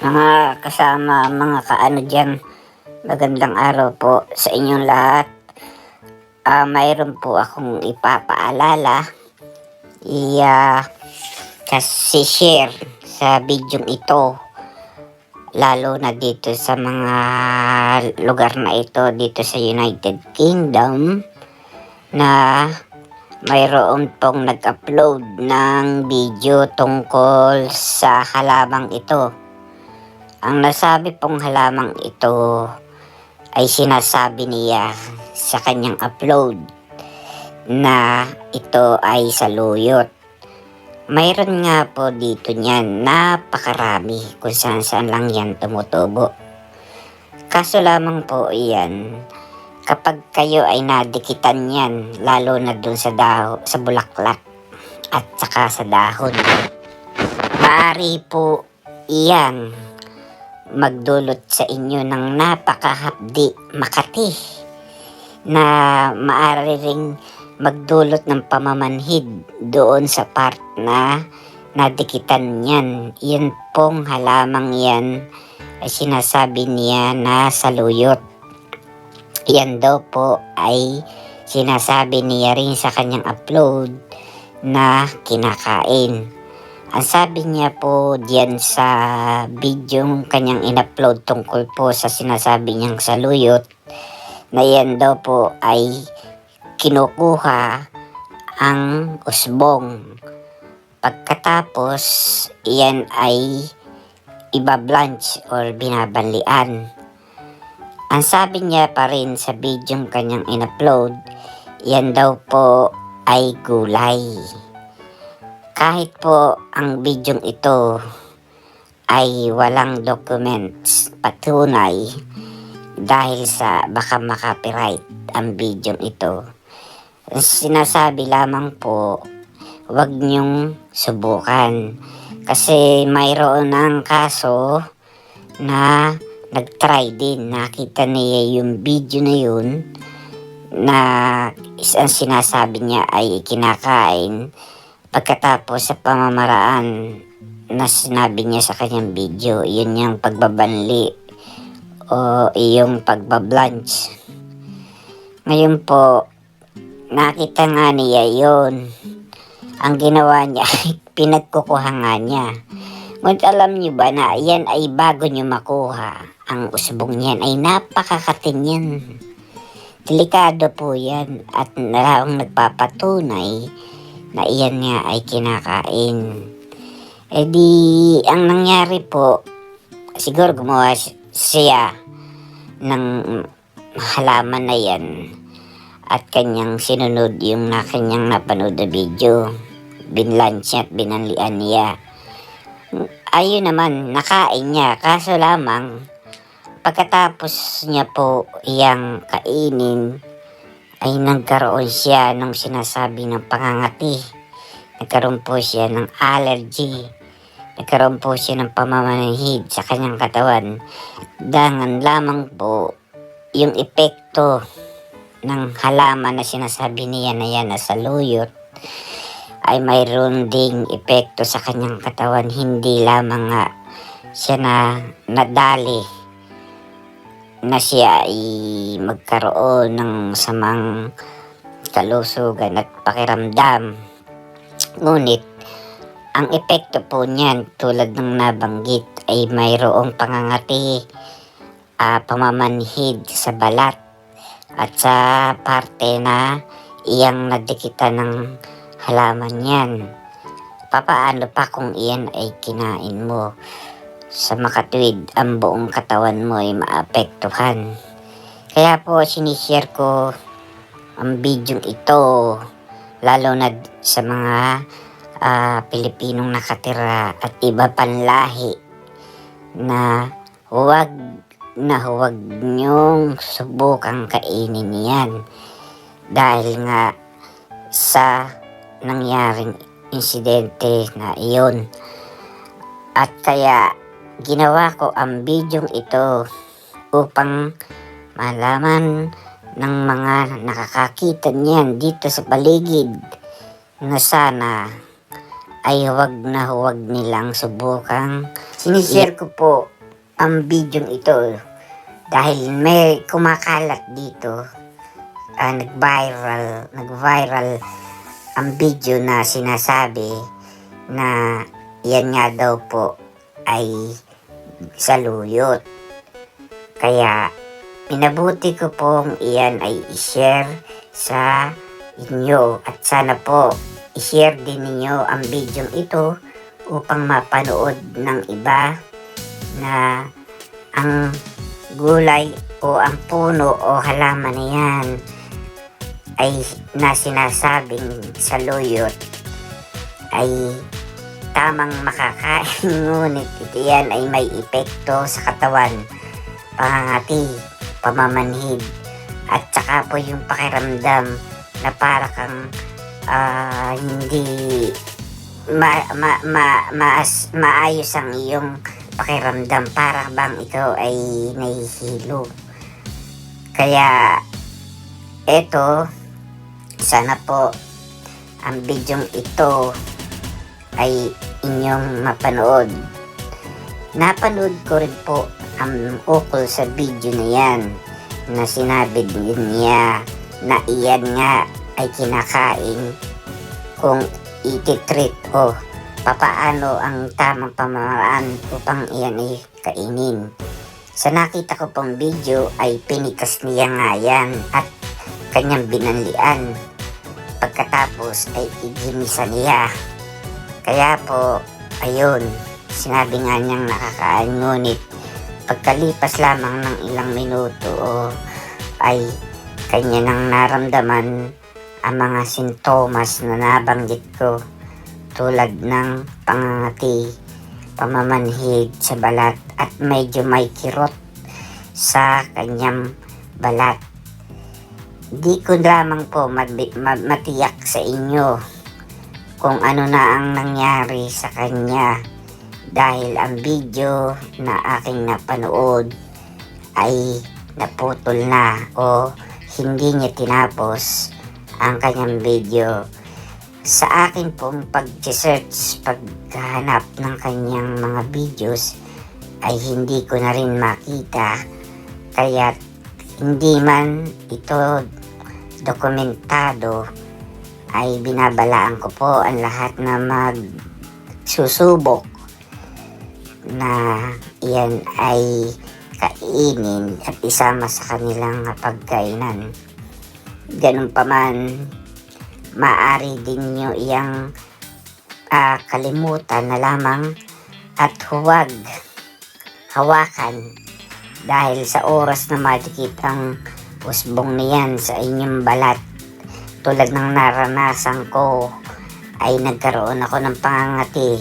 Mga kasama, mga kaano dyan, magandang araw po sa inyong lahat. Ah, mayroon po akong ipapaalala. Iya, kasi share sa video ito. Lalo na dito sa mga lugar na ito, dito sa United Kingdom, na mayroon pong nag-upload ng video tungkol sa halamang ito. Ang nasabi pong halamang ito ay sinasabi niya sa kanyang upload na ito ay saluyot. Mayroon nga po dito niyan napakarami kung saan saan lang yan tumutubo. Kaso lamang po iyan, kapag kayo ay nadikitan yan, lalo na dun sa daho, sa bulaklak at saka sa dahon, maaari po iyan magdulot sa inyo ng napakahapdi makati na maaari ring magdulot ng pamamanhid doon sa part na nadikitan niyan. Yan pong halamang yan ay sinasabi niya na saluyot. Yan daw po ay sinasabi niya rin sa kanyang upload na kinakain. Ang sabi niya po diyan sa video kanyang in-upload tungkol po sa sinasabi niyang saluyot na yan daw po ay kinukuha ang usbong. Pagkatapos, iyan ay ibablanch or binabanlian. Ang sabi niya pa rin sa video kanyang in-upload, yan daw po ay gulay. Kahit po ang video ito ay walang documents patunay dahil sa baka makapiright ang video ito. Sinasabi lamang po, wag niyong subukan. Kasi mayroon ng kaso na nag-try din. Nakita niya yung video na yun na isang sinasabi niya ay kinakain Pagkatapos sa pamamaraan na sinabi niya sa kanyang video, yun yung pagbabanli o yung pagbablanch. Ngayon po, nakita nga niya yun. Ang ginawa niya ay pinagkukuha nga niya. Ngunit alam niyo ba na yan ay bago niyo makuha. Ang usbong niyan ay napakakatin yan. Delikado po yan at narang nagpapatunay na iyan nga ay kinakain. E di, ang nangyari po, siguro gumawa si- siya ng halaman na yan at kanyang sinunod yung na kanyang napanood na video. Binlunch niya at binanlian niya. Ayun naman, nakain niya. Kaso lamang, pagkatapos niya po iyang kainin, ay nagkaroon siya ng sinasabi ng pangangati. Nagkaroon po siya ng allergy. Nagkaroon po siya ng pamamanhid sa kanyang katawan. Dangan lamang po yung epekto ng halaman na sinasabi niya na yan na saluyot ay mayroon ding epekto sa kanyang katawan. Hindi lamang nga siya na nadali na siya ay magkaroon ng samang kalusugan at pakiramdam. Ngunit, ang epekto po niyan tulad ng nabanggit ay mayroong pangangati, ah, pamamanhid sa balat at sa parte na iyang nadikitan ng halaman yan. Papaano pa kung iyan ay kinain mo? Sa makatwid ang buong katawan mo ay maapektuhan. Kaya po sinishare ko ang video ito lalo na sa mga ah, Pilipinong nakatira at iba panlahi na huwag na huwag niyong subukang kainin yan dahil nga sa nangyaring insidente na iyon at kaya ginawa ko ang bidyong ito upang malaman ng mga nakakakita niyan dito sa paligid na sana ay huwag na huwag nilang subukang Sinishare ko po ang video ito dahil may kumakalat dito. ah, nag-viral, nag-viral ang video na sinasabi na yan nga daw po ay saluyot. Kaya minabuti ko pong iyan ay i-share sa inyo at sana po i-share din ninyo ang video ito upang mapanood ng iba na ang gulay o ang puno o halaman na yan ay na sinasabing saluyot ay tamang makakain ngunit ito yan ay may epekto sa katawan pangangati, pamamanhid at saka po yung pakiramdam na para kang ah, hindi ma, ma, ma, maas, maayos ang iyong pakiramdam para bang ikaw ay nahihilo. Kaya eto sana po ang bidyong ito ay inyong mapanood. Napanood ko rin po ang ukol sa video na yan na sinabi din niya na iyan nga ay kinakain kung ititreat o papaano ang tamang pamamaraan upang iyan ay kainin. Sa nakita ko pong video ay pinitas niya nga yan at kanyang binanlian. Pagkatapos ay iginisa niya. Kaya po, ayun, sinabi nga niyang nakakain ngunit pagkalipas lamang ng ilang minuto ay kanya nang naramdaman ang mga sintomas na nabanggit ko tulad ng pangangati, pamamanhid sa balat at medyo may kirot sa kanyang balat. Di ko lamang po matiyak sa inyo kung ano na ang nangyari sa kanya dahil ang video na aking napanood ay naputol na o hindi niya tinapos ang kanyang video. Sa akin pong pag-search, paghanap ng kanyang mga videos ay hindi ko na rin makita. Kaya hindi man ito dokumentado ay binabalaan ko po ang lahat na magsusubok na iyan ay kainin at isama sa kanilang pagkainan. Ganun pa man, maaari din nyo iyang ah, kalimutan na lamang at huwag hawakan dahil sa oras na madikit ang usbong niyan sa inyong balat tulad ng naranasan ko ay nagkaroon ako ng pangangati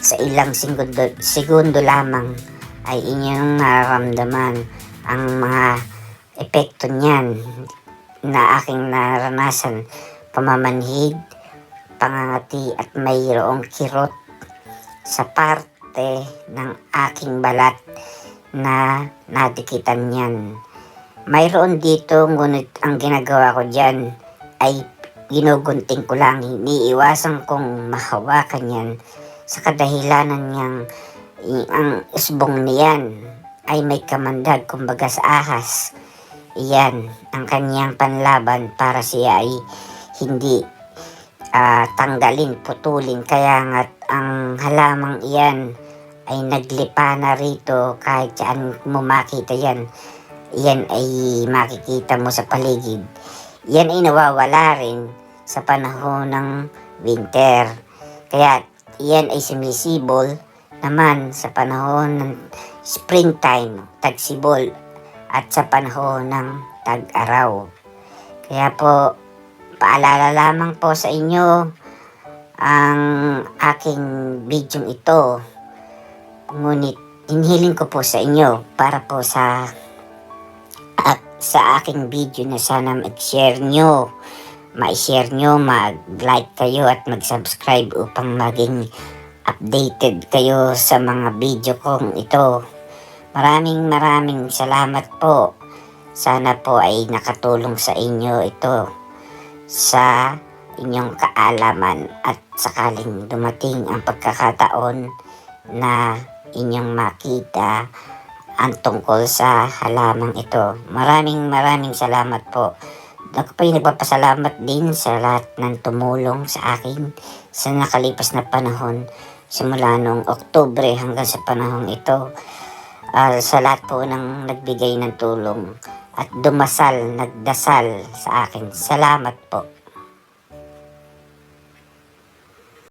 sa ilang segundo, segundo lamang ay inyong nararamdaman ang mga epekto niyan na aking naranasan pamamanhid, pangangati at mayroong kirot sa parte ng aking balat na nadikitan niyan. Mayroon dito ngunit ang ginagawa ko dyan ay ginugunting ko lang, iniiwasan kong mahawakan yan sa kadahilanan niyang ang usbong niyan ay may kamandag kumbaga sa ahas. Iyan ang kanyang panlaban para siya ay hindi ah, tanggalin, putulin. Kaya nga ang halamang iyan ay naglipa na rito kahit saan mo makita yan. Yan ay makikita mo sa paligid. Yan ay nawawala rin sa panahon ng winter. Kaya yan ay sumisibol naman sa panahon ng springtime, tagsibol, at sa panahon ng tag-araw. Kaya po, paalala lamang po sa inyo ang aking video ito. Ngunit, inhiling ko po sa inyo para po sa sa aking video na sana mag-share nyo. Ma-share nyo, mag-like kayo at mag-subscribe upang maging updated kayo sa mga video kong ito. Maraming maraming salamat po. Sana po ay nakatulong sa inyo ito sa inyong kaalaman at sakaling dumating ang pagkakataon na inyong makita ang tungkol sa halamang ito. Maraming maraming salamat po. Ako po yung nagpapasalamat din sa lahat ng tumulong sa akin sa nakalipas na panahon simula noong Oktubre hanggang sa panahong ito. Ah, sa lahat po ng nagbigay ng tulong at dumasal, nagdasal sa akin. Salamat po.